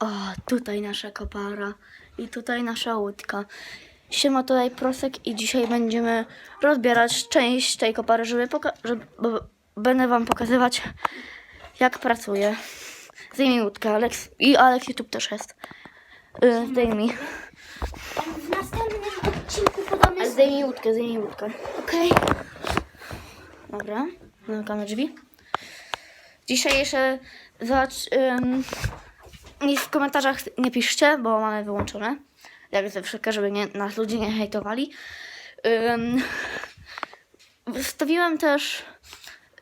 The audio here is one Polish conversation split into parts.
O, tutaj nasza kopara i tutaj nasza łódka. Siema tutaj Prosek i dzisiaj będziemy rozbierać część tej kopary, żeby, żeby będę wam pokazywać jak pracuje. Zdejmij łódkę, Alex. I Alex YouTube też jest. Yy, zdejmij. W następnym odcinku podamy... Zdejmij łódkę, zdejmij łódkę. Okej. Dobra, zamykamy drzwi. Dzisiaj jeszcze ym, nic w komentarzach nie piszcie, bo mamy wyłączone. Jak zawsze, żeby nie, nas ludzie nie hejtowali. Ym, wstawiłem też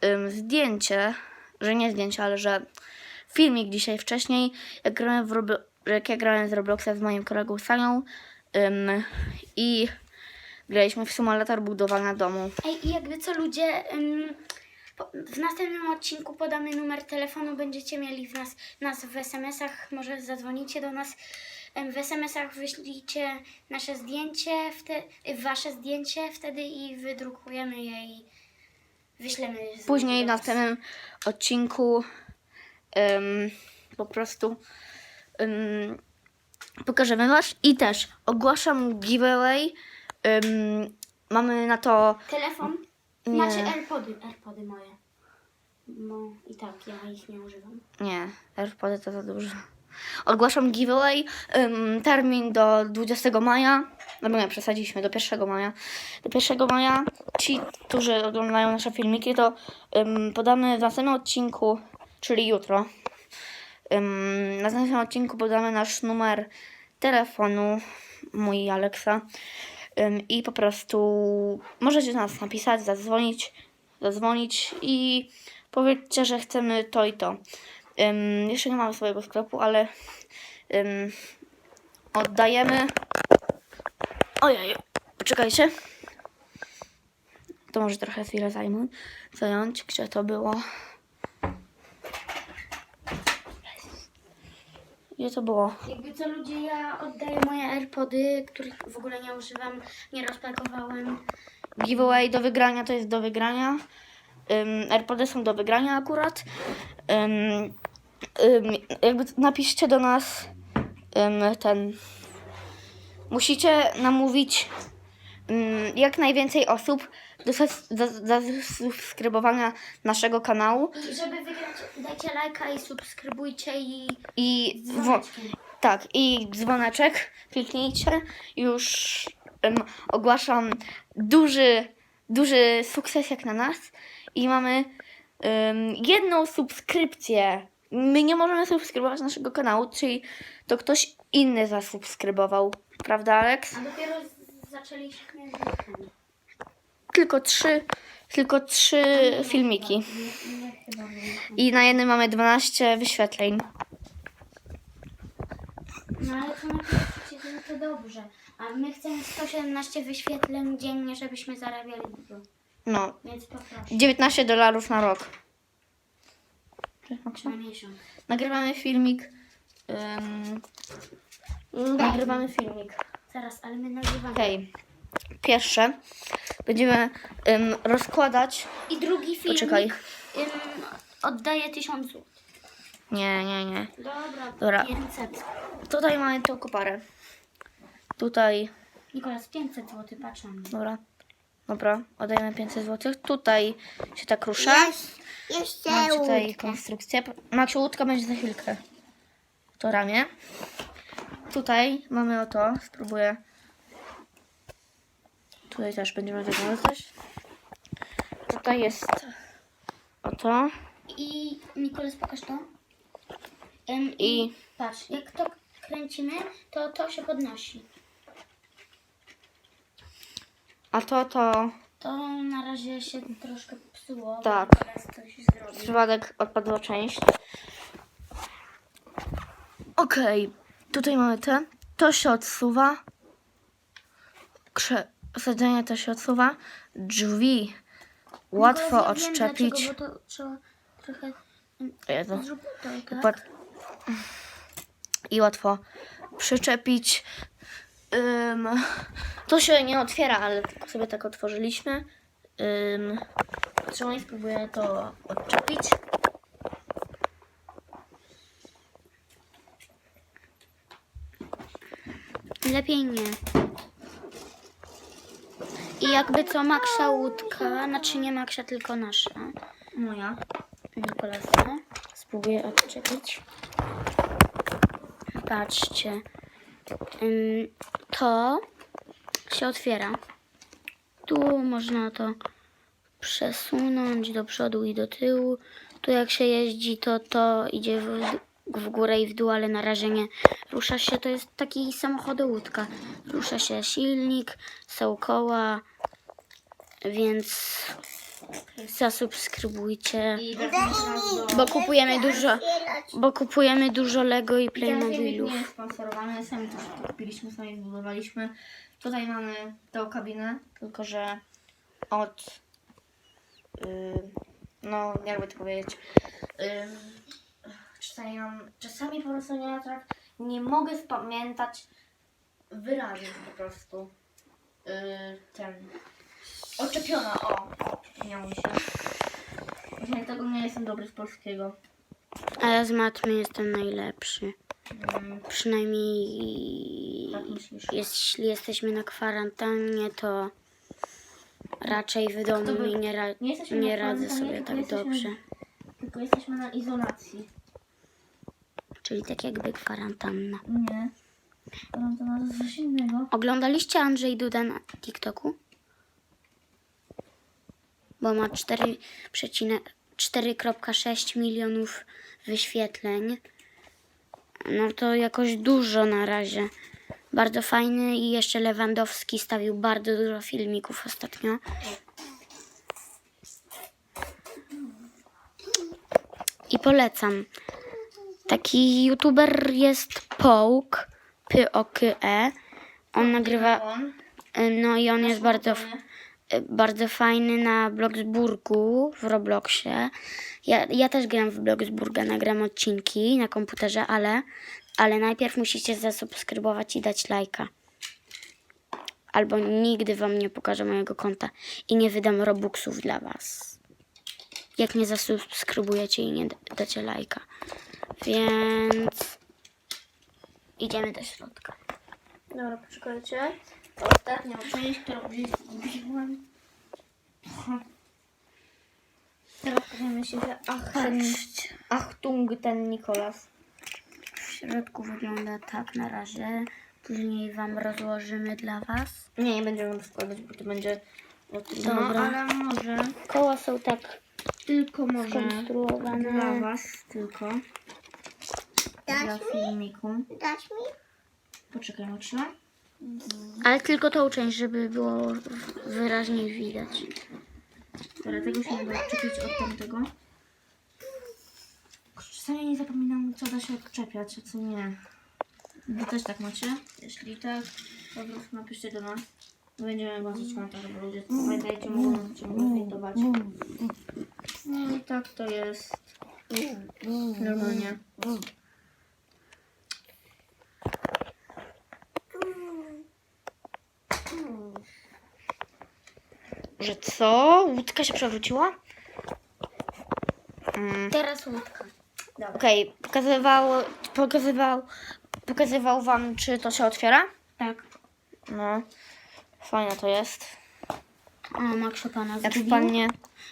ym, zdjęcie, że nie zdjęcie, ale że filmik dzisiaj wcześniej, jak grałem w Roblo- jak ja grałem z Robloxa z moim kolegą Sanią ym, i graliśmy w symulator budowania domu. Ej, i jakby co ludzie... po- w następnym odcinku podamy numer telefonu, będziecie mieli w nas, nas w SMS-ach, może zadzwonicie do nas. W SMS-ach wyślijcie nasze zdjęcie, wte, y, wasze zdjęcie wtedy i wydrukujemy je i wyślemy. z- Później w do was. następnym odcinku em, po prostu em, pokażemy Was i też ogłaszam giveaway. Em, mamy na to Telefon? Nie. Macie AirPody, AirPody moje. No i tak, ja ich nie używam. Nie, AirPody to za dużo. Ogłaszam giveaway. termin do 20 maja. No bo nie, przesadziliśmy do 1 maja. Do 1 maja ci, którzy oglądają nasze filmiki, to podamy w następnym odcinku, czyli jutro. Na następnym odcinku podamy nasz numer telefonu, mój Aleksa. I po prostu możecie do nas napisać, zadzwonić, zadzwonić i powiedzcie, że chcemy to i to. Ym, jeszcze nie mamy swojego sklepu, ale ym, oddajemy. Ojej, poczekajcie. To może trochę chwilę zajmą, zająć, gdzie to było. Gdzie to było? Jakby co ludzie, ja oddaję moje AirPody, których w ogóle nie używam, nie rozpakowałem. Giveaway do wygrania to jest do wygrania. Um, AirPody są do wygrania akurat. Ym, ym, jakby napiszcie do nas ym, ten. Musicie namówić ym, jak najwięcej osób do sus- za- za subskrybowania naszego kanału I żeby wygrać, dajcie lajka i subskrybujcie i i wo- tak, i dzwoneczek kliknijcie. Już em, ogłaszam duży, duży sukces jak na nas. I mamy em, jedną subskrypcję. My nie możemy subskrybować naszego kanału, czyli to ktoś inny zasubskrybował. Prawda, Alex? A dopiero z- zaczęliśmy z. Tylko trzy, tylko trzy filmiki. I na jednym mamy 12 wyświetleń. No ale to napiszcie, że to dobrze. A my chcemy 117 wyświetleń dziennie, żebyśmy zarabiali dużo. No, Więc poproszę. 19 dolarów na rok. Na miesiąc. Nagrywamy filmik. ym, nagrywamy filmik. Zaraz, ale my nagrywamy. Okej. Pierwsze będziemy ym, rozkładać. I drugi filmik Poczekaj. ym, oddaję 1000 zł. Nie, nie, nie. Dobra, Dobra. 500. Tutaj mamy tą koparę. Tutaj. Nikolas, 500 zł, patrz na mnie. Dobra. Dobra, oddajemy 500 zł. Tutaj się tak rusza. Jeszcze Mam tutaj konstrukcję. Maksiu, łódka będzie za chwilkę. To ramię. Tutaj mamy oto. Spróbuję. Tutaj też będziemy wyglądać. Tutaj jest oto. I Nikolas, pokaż to. Ym, I- patrz, jak to kręcimy, to to się podnosi. A to to To na razie się troszkę popsuło. bo Tak. Nikolas coś zrobił. przypadek odpadła część. Okej, tutaj mamy te. To się odsuwa. Krze... Osadzenie to się odsuwa. Drzwi łatwo ja wiem odczepić. Dlaczego, bo to trzeba trochę... Jezu. Zrób to, tak? Upad... I łatwo przyczepić. Ym, to się nie otwiera, ale tylko sobie tak otworzyliśmy. Trzymaj, spróbuję to odczepić. Lepiej nie. I jakby co Maksza łódka, znaczy nie Maksza, tylko nasza. Moja. Nikolasa. Spróbuję odczepić. Patrzcie. To się otwiera. Tu można to przesunąć do przodu i do tyłu. Tu jak się jeździ, to to idzie w, w górę i w dół, ale na razie nie rusza się. To jest taki samochodołódka. Rusza się silnik, są koła, więc zasubskrybujcie. I do... Bo kupujemy dużo, bo kupujemy dużo Lego i Playmobilów. nie jest sponsorowany, sami to kupiliśmy, sami zbudowaliśmy. Tutaj mamy tą kabinę, tylko że od... Yy, no, jakby to powiedzieć... Yy, czasami, mam, czasami po prostu nie, tak, nie mogę spamiętać wyrazów po prostu. Yy, ten... Oczepiona, o! Miało się. Właśnie tego nie jestem dobry z polskiego. A ja z matmy jestem najlepszy. Mm, Przynajmniej tak myślisz. jeśli jesteśmy na kwarantannie, to raczej w domu by- mi nie, ra- nie jesteśmy nie na radzę kwarantannie, sobie tylko tak jesteśmy- dobrze. Tylko jesteśmy na izolacji. Czyli tak jakby kwarantanna. Nie. To coś innego. Oglądaliście Andrzej Duda na TikToku? Bo ma 4,6 milionów wyświetleń. No to jakoś dużo na razie. Bardzo fajny i jeszcze Lewandowski stawił bardzo dużo filmików ostatnio. I polecam. Taki youtuber jest Poke, P-O-K-E. On nagrywa, On. no i on jest bardzo. Bardzo fajny na Bloxburgu w Robloxie. Ja, ja też gram w Bloxburga, nagram odcinki na komputerze, ale, ale najpierw musicie zasubskrybować i dać lajka. Albo nigdy wam nie pokażę mojego konta i nie wydam robuxów dla was. Jak nie zasubskrybujecie i nie da- dacie lajka. Więc idziemy do środka. Dobra, poczekajcie. To ostatnia część, którą gdzieś zgubiłem. Teraz pokażemy się, że ach, ten, Achtung, ten Nikolas. W środku wygląda tak na razie. Później wam rozłożymy dla was. Nie, nie będziemy rozkładać, bo to będzie... No, Dobra. ale może... Koła są tak Tylko może... skonstruowane. Dla was tylko. Dla filmiku. Dasz mi? Poczekaj, Maksiu. Ale tylko tą część, żeby było wyraźniej widać. Dobra, tego się nie da odczepić od tamtego. Czasami nie zapominam, co da się odczepiać, a co nie. Wy też tak macie? Jeśli tak, to napiszcie do nas. Będziemy bardzo komentarze, bo ludzie pamiętajcie, mogą nas ciągle. No i tak to jest. Normalnie. Że co? Łódka się przewróciła? Mm. Teraz łódka. Okej, pokazywał, pokazywał, pokazywał wam, czy to się otwiera? Tak. No, fajne to jest. O, Maksio pana Jak zgubił. wpadnie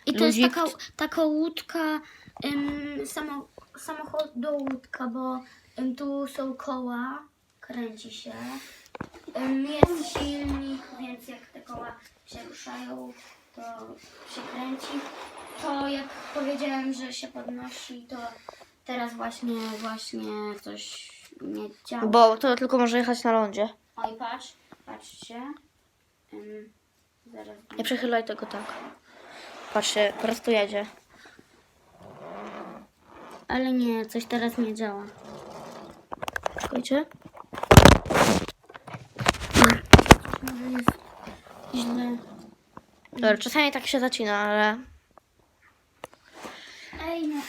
I to jest taka, taka łódka, ym, samo, samochodołódka, bo ym, tu są koła, kręci się. Jest silnik, więc jak te koła się ruszają, to się kręci. To jak powiedziałem, że się podnosi, to teraz właśnie, właśnie coś nie działa. bo to tylko może jechać na lądzie. Oj, patrz, patrzcie. Ym, zaraz. Nie przechylaj tego tak. Patrzcie, po prostu jedzie. Ale nie, coś teraz nie działa. Czekajcie. Może jest źle. Dobra, czasami tak się zacina, ale... Ej, no.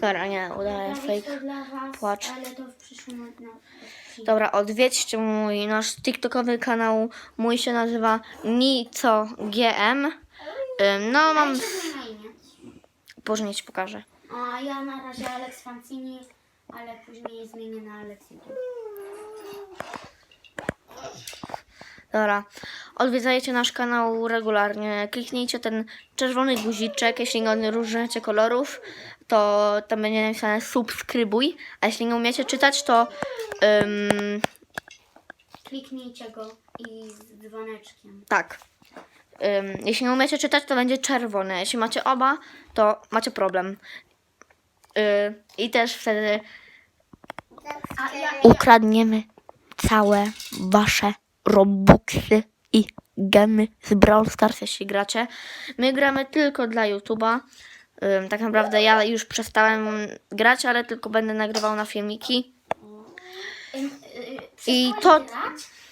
Dobra, nie, udaję fake. Płacz. ale to w przyszłym odcinku. Dobra, odwiedźcie mój nasz TikTokowy kanał. Mój się nazywa NicoGM. Ym, No, mam... Później ci pokażę. A ja na razie Alex Fancini, ale później zmienię na Alex YouTube. Dobra. Odwiedzajcie nasz kanał regularnie. Kliknijcie ten czerwony guziczek, jeśli go nie różnicie kolorów, to tam będzie napisane subskrybuj. A jeśli nie umiecie czytać, to ym, Kliknijcie go i z dzwoneczkiem. tak. Ym, jeśli nie umiecie czytać, to będzie czerwone. Jeśli macie oba, to macie problem. Yy, I też wtedy ukradniemy całe wasze robuxy i gemy z Brawl Stars, jeśli gracie. My gramy tylko dla YouTube'a. Tak naprawdę ja już przestałem grać, ale tylko będę nagrywał na filmiki. Y, I to-.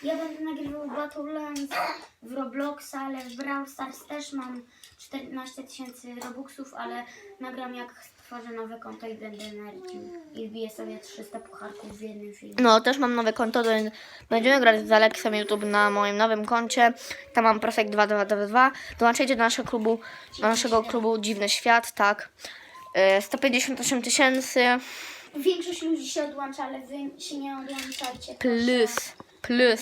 Ja będę nagrywał Battlelands w Robloxa, ale w Brawl Stars też mam 14 tysięcy Robuxów, ale nagram jak stworzę nowe konto i będę nerdził. I wbiję sobie 300 pucharków w jednym filmie. No, też mam nowe konto, to będziemy grać z Aleksem YouTube na moim nowym koncie. Tam mam Prosek 2222. Dołączajcie do naszego klubu, do naszego klubu Dziwny Świat, tak. Yy, 158 tysięcy Większość ludzi się odłącza, ale wy się nie odłączajcie. plus, plus.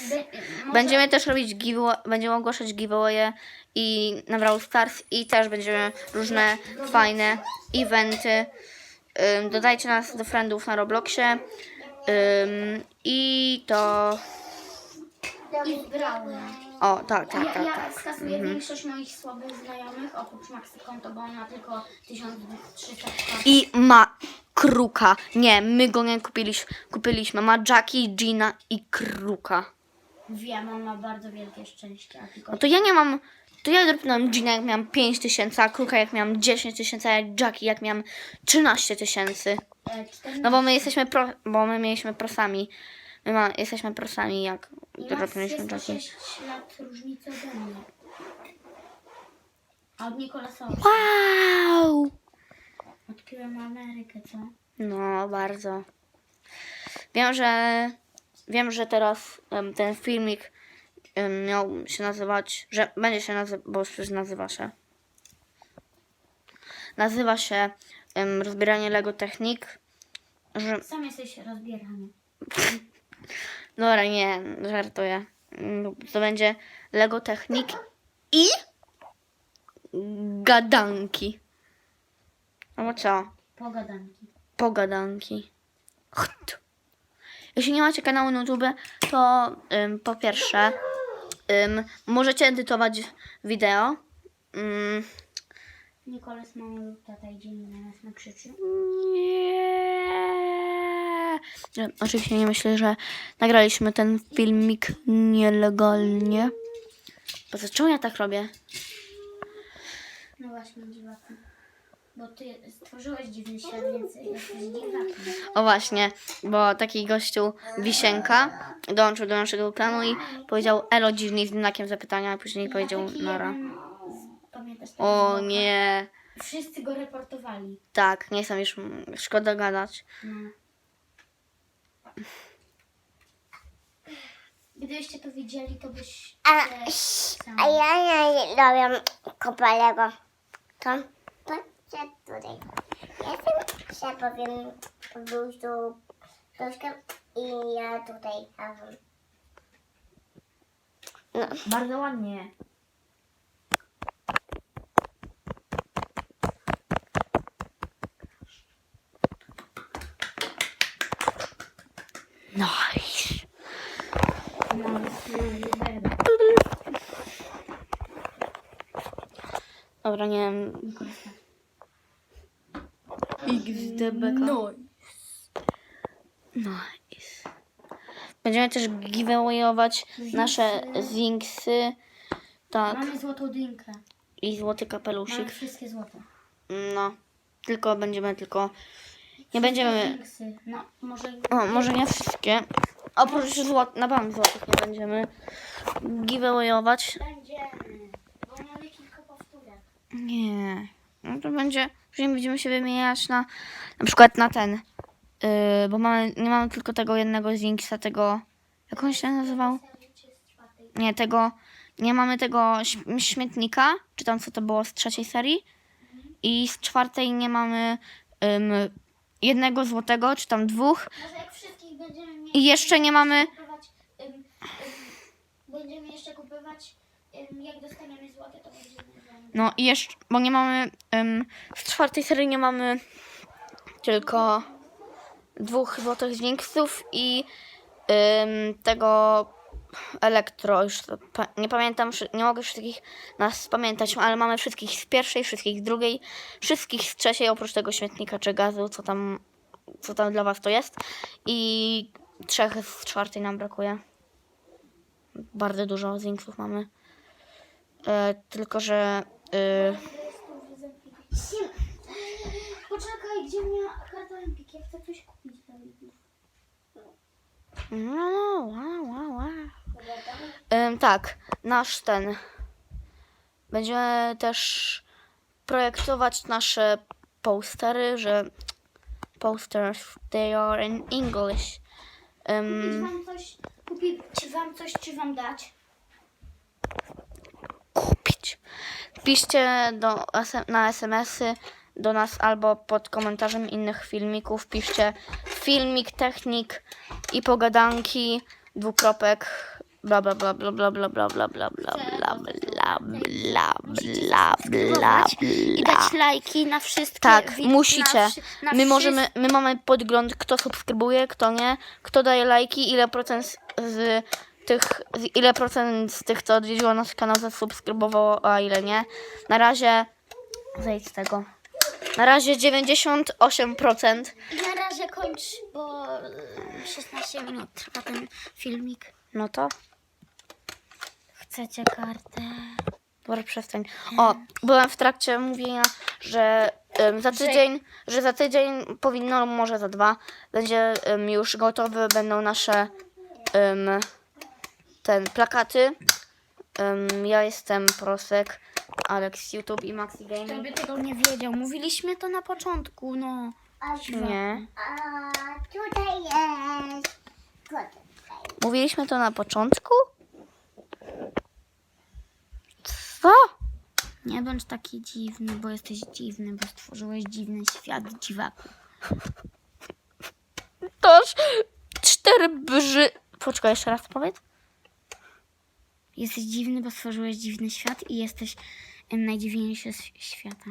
Będziemy też robić giveaway, będziemy ogłaszać giveawaye i na Brawl Stars i też będziemy różne fajne eventy. Ym, dodajcie nas do friendów na Robloxie. Ym, I to... I. O, tak, tak, Ja, tak, ja tak. skasuję większość moich słabych znajomych, oprócz Maxy konto, bo on ma tylko 1300 pucharków. I ma kruka. Nie, my go nie kupiliśmy. kupiliśmy. Ma Jackie, Gina i kruka. Wiem, on ma bardzo wielkie szczęście, a tylko No to ja nie mam... To ja dropnąłem Gina jak miałam 5 tysięcy, a kruka jak miałam 10 tysięcy, a Jackie jak miałam 13 tysięcy. e, 14. No bo my jesteśmy pro, bo my mieliśmy prosami. My ma, jesteśmy prosami jak I jest o Jackie. 6 lat różnicy ode mnie. A od Nikolasa Wow! Odkryłem Amerykę, co? No, bardzo. Wiem, że wiem, że teraz em, ten filmik em, miał się nazywać, że będzie się nazywać, bo już nazywa się. Nazywa się em, rozbieranie Lego Technik. Że, Sam jesteś rozbierany. dobra, nie, żartuję. Mm, To będzie Lego Technik i gadanki. Albo co? Pogadanki. pogadanki. Cht. Jeśli nie macie kanału na YouTube, to ym, po pierwsze ym, możecie edytować wideo. Ym, Nikolas mama lub tata idzie mi na nas na krzyczy. nie. Oczywiście nie myślę, że nagraliśmy ten filmik nielegalnie. Bo co, czemu ja tak robię? No właśnie, dziwakiem. Bo ty stworzyłeś dziwny świat, więc jesteś dziwakiem. O właśnie, bo taki gościu Wisienka dołączył do naszego klanu i powiedział elo dziwny z znakiem zapytania, a później powiedział Taki nara. jeden z- Pamiętasz tego O chłopaka? nie. Wszyscy go reportowali. Tak, nie chcę już, szkoda gadać. No. Gdybyście to widzieli, to byś... A, sam- a ja nie robię kopalego. To patrzcie tutaj. Ja sobie powiem buziu troszkę i ja tutaj No, Bardzo ładnie. Nice. No, Dobra, nie wiem. XDBK. Nice. Nice. Będziemy też giveawayować nasze zinksy. Tak. Mamy złotą dynkę. I złoty Mamy kapelusik. wszystkie złote. No. Tylko będziemy tylko. Nie będziemy. No, może... O, może nie wszystkie. Oprócz złot, na bank złotych nie będziemy giveawayować. Będziemy. Bo mamy kilka powtórek. Nie. No to będzie. Później będziemy się wymieniać na. Na przykład na ten. Yy, bo mamy, nie mamy tylko tego jednego Zinksa, tego. Jak on się nazywał? Nie, tego. Nie mamy tego śm- śmietnika, czy tam co to było z trzeciej serii. I z czwartej nie mamy jednego złotego, czy tam dwóch. I jeszcze nie mamy. Będziemy jeszcze kupować, ym, jak dostaniemy złote, to będziemy... wam- No i jeszcze, bo nie mamy. Ym, z czwartej serii nie mamy tylko dwóch złotych dźwięków i ym, tego elektro. Już to, pa, nie pamiętam, wszy- nie mogę wszystkich nas pamiętać, ale mamy wszystkich z pierwszej, wszystkich z drugiej, wszystkich z trzeciej, oprócz tego śmietnika czy gazu, co tam, co tam dla was to jest. I trzech z czwartej nam brakuje. Bardzo dużo dźwięków mamy. E, tylko, że. E, Poczekaj, gdzie miała karta Empik? Ja chcę coś kupić dla widzów. No, wow, wow, wow. Ym, tak, nasz ten. Będziemy też projektować nasze postery, że posters they are in English. Kupić Ym, wam coś, kupić wam coś, czy wam dać? Kupić. Piszcie do, na SMS-y do nas albo pod komentarzem innych filmików. Piszcie filmik, technik i pogadanki, dwukropek, bla bla bla bla bla bla bla bla bla bla bla bla bla bla bla I dać lajki na wszystkie tak, musicie. My możemy, my mamy podgląd, kto subskrybuje, kto nie, kto daje lajki, ile procent z tych, ile procent z tych, co odwiedziło nasz kanał, zasubskrybowało, a ile nie. Na razie, zejdź z tego. Na razie 98%. I na razie kończ, bo y, 16 minut trwa ten filmik. No to, Chcecie kartę? dobra, przestań. O, byłem w trakcie mówienia, że em, za tydzień, że za tydzień powinno, może za dwa, będzie em, już gotowe, będą nasze em, ten plakaty. Em, ja jestem Prosek, Alex YouTube i Maxi Kto Gaming. by tego nie wiedział? Mówiliśmy to na początku, no. Nie. A tutaj jest. Mówiliśmy to na początku? Co? Nie bądź taki dziwny, bo jesteś dziwny, bo stworzyłeś dziwny świat dziwaku. Toż cztery brzy... Poczekaj, jeszcze raz powiedz. Jesteś dziwny, bo stworzyłeś dziwny świat i jesteś najdziwniejszy z świata.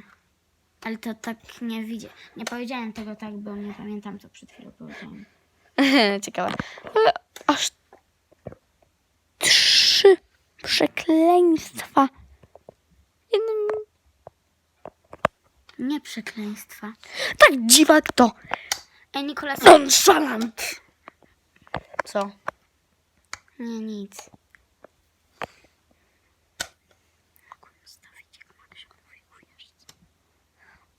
Ale to tak nie widzę. Nie powiedziałem tego tak, bo nie pamiętam, co przed chwilą powiedziałem. Ciekawe. Aż trzy przekleństwa. Jednym... Nie przekleństwa. Tak dziwak to. Ej, Nikola, Nonchalant. Co? nie, nic.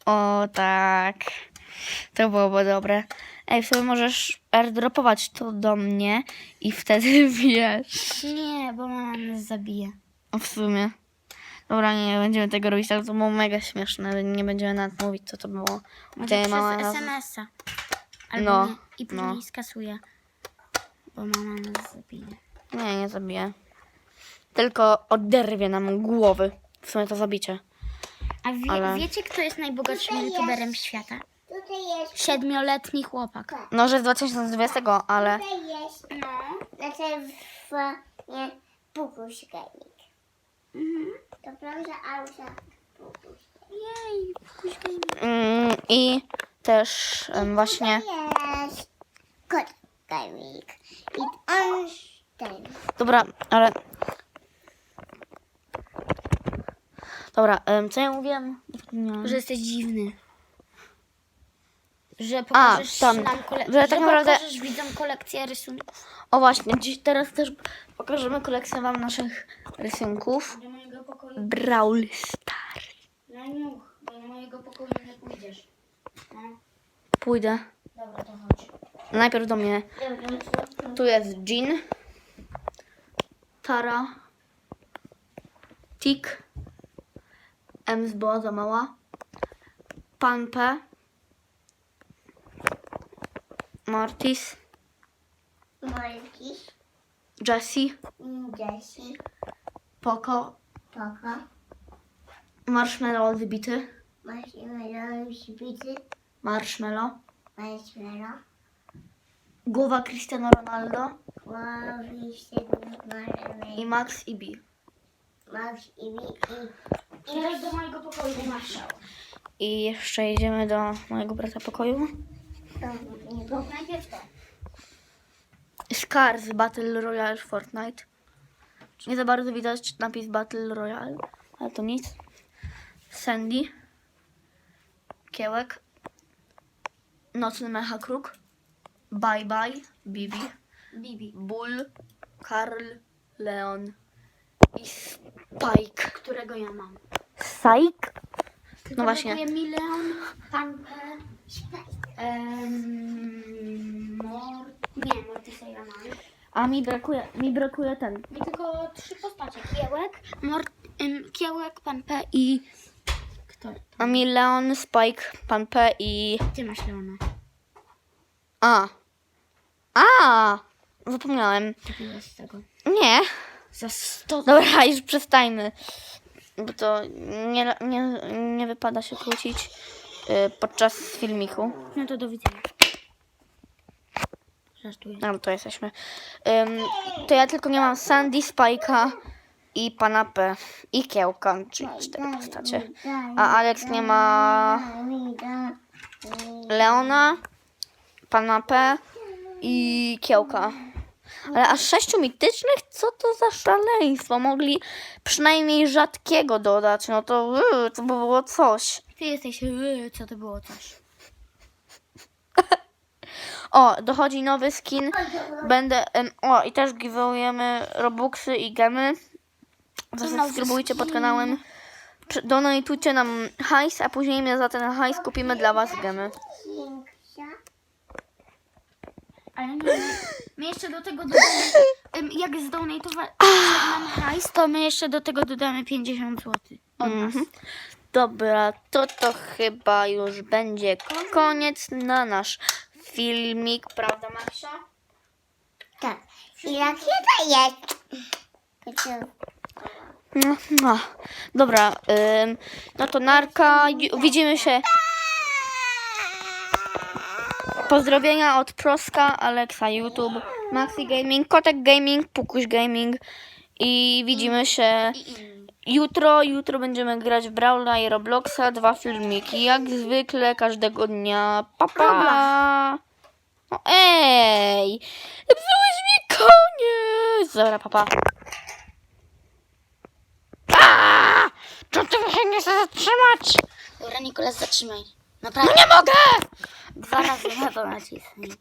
O tak. To byłoby dobre. Ej, w sumie możesz airdropować to do mnie i wtedy wiesz. Nie, bo mama nas zabije. O, w sumie. Dobra, nie, będziemy tego robić, ale to było mega śmieszne. Nie będziemy nawet mówić, co to było. Może przez mama nas- SMS-a. Albo No, nie. I później no. skasuje. Bo mama nas zabije. Nie, nie zabiję. Tylko oderwie nam głowy. W sumie to zabicie. A wie, Ale- wiecie, kto jest najbogatszym Tutaj youtuberem świata? Tutaj jest. Siedmioletni chłopak. No, że z 2020, ale... Tutaj jest. No. Znaczy w nie Pukuś Gaming. To prawda, Ausia Pukuś Jej. Mm, I też em, właśnie... Jest Kot Gaming. I on ten. Dobra, ale... Dobra, em, co ja mówiłem? Zapomniałam. Że jesteś dziwny. Że pokażesz tam, nam kole- że że tak naprawdę- pokażesz widzom kolekcję rysunków. O właśnie, dziś teraz też pokażemy kolekcję wam naszych rysunków. Do mojego pokoju. Brawl Stars. Na niuch, bo do mojego pokoju nie pójdziesz. No, Pójdę. dobra, to chodź. Najpierw do mnie. Tu jest Jean. Tara. Tik. Ems była za mała. Pan P. Martis. Molkis. Jessie. Jessie. Poco. Poko. Marshmallow wybity. Marshmallow Zbity. Marshmallow. Marshmallow. Głowa Cristiano Ronaldo. Łowi się marshmallow. I Max i B. Masz i i I teraz do mojego pokoju marszał. I jeszcze idziemy do mojego brata pokoju. to nie było. Najpierw to. Scars Battle Royale Fortnite. Nie za bardzo widać napis Battle Royale, ale to nic. Sandy. Kiełek. Nocny Mecha Kruk. Bye Bye. Bibi. Bibi. Bull. Karl. Leon. I Spike. Którego ja mam. Spike? Tylko No właśnie. brakuje mi Leon, Pan P, em, Mor... Nie, Mortisa ja mam. A mi brakuje, mi brakuje ten. Mi tylko trzy postacie. Kiełek, Mort... em, Kiełek, Pan P i... Kto? A mi Leon, Spike, Pan P i... Ty masz Leona. A. A! Zapomniałem. Kupiłeś tego. Nie. Za 100... Dobra, już przestańmy. Bo to nie, nie, nie wypada się kłócić y, podczas filmiku. No to do widzenia. Żartuję. No to jesteśmy. Ym, to ja tylko nie mam Sandy, Spike'a i pana P. I Kiełka, czyli cztery postacie. A Alex nie ma Leona, pana P i Kiełka. Ale aż sześciu mitycznych? Co to za szaleństwo? Mogli przynajmniej rzadkiego dodać. No to, yy, to by było coś. Ty jesteś... Yy, co to było coś? O, dochodzi nowy skin. Będę. em, o, i też giveawayujemy Robuxy i gemy. Zasubskrybujcie pod kanałem. Donatujcie nam hajs, a później my za ten hajs kupimy dla was gemy. Ale nie, my, my jeszcze do tego dodamy, em, jak zdonatować nam hajs, to my jeszcze do tego dodamy 50 zł od nas. Mhm. Dobra, to to chyba już będzie koniec na nasz filmik, prawda Marsza? Tak. I to jest? To No, no. Dobra, ym, no to narka, Ju- widzimy się. Pozdrowienia od Proska, Alexa YouTube, Maxi Gaming, Kotek Gaming, Pukuś Gaming i widzimy się jutro. Jutro będziemy grać w Brawla i Robloxa, dwa filmiki, jak zwykle każdego dnia. Pa, pa. Ej, zepsułeś mi koniec. Dobra, papa. Pa. Czemu ty się nie chcesz zatrzymać? Dobra, Nikolas, zatrzymaj. No nie mogę! Dwa razy to nacisnij.